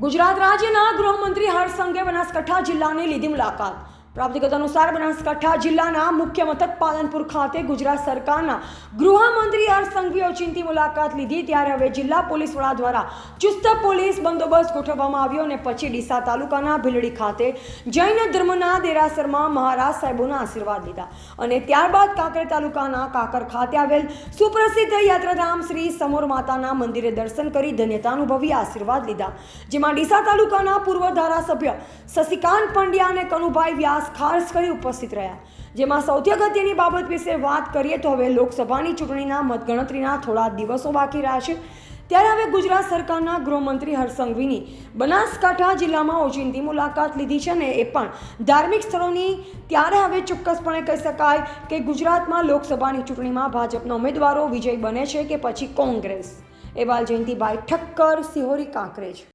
ગુજરાત રાજ્યના ગૃહમંત્રી હર્ષસંઘે બનાસકાંઠા જિલ્લાની લીધી મુલાકાત. પ્રાપ્ત વિગત અનુસાર બનાસકાંઠા જિલ્લાના મુખ્ય મથક પાલનપુર ખાતે ગુજરાત સરકારના ગૃહમંત્રી હર્ષસંઘવી ઓચિંતી મુલાકાત લીધી. ત્યારે હવે જિલ્લા પોલીસ વડા દ્વારા ચુસ્ત પોલીસ બંદોબસ્ત ગોઠવવામાં આવ્યો અને પછી ડીસા તાલુકાના ભીલડી ખાતે જૈન ધર્મના દેરાસરમાં મહારાજ સાહેબોના આશીર્વાદ લીધા અને ત્યારબાદ કાંકરે તાલુકાના કાકર ખાતે આવેલ સુપ્રસિદ્ધ યાત્રાધામ શ્રી સમોર માતાના મંદિરે દર્શન કરી ધન્યતા અનુભવી આશીર્વાદ લીધા, જેમાં ડીસા તાલુકાના પૂર્વ ધારાસભ્ય શશિકાંત પંડ્યા અને કનુભાઈ વ્યાસ ખાસ કરી ઉપસ્થિત રહ્યા. જેમાં સૌથી અગત્યની બાબત વિશે વાત કરીએ તો હવે લોકસભાની ચૂંટણીના મતગણતરીના થોડા દિવસો બાકી રહ્યા છે. ત્યારે હવે ગુજરાત સરકારના ગૃહમંત્રી હરસંઘવીની બનાસકાંઠા જિલ્લામાં ઓચિંતી મુલાકાત લીધી છે ને એ પણ ધાર્મિક સ્થળોની ત્યારે હવે ચોક્કસપણે કહી શકાય કે ગુજરાતમાં લોકસભાની ચૂંટણીમાં ભાજપના ઉમેદવારો વિજય બને છે કે પછી કોંગ્રેસ. એવા જયંતિભાઈ ઠક્કર, સિહોરી કાંકરેજ.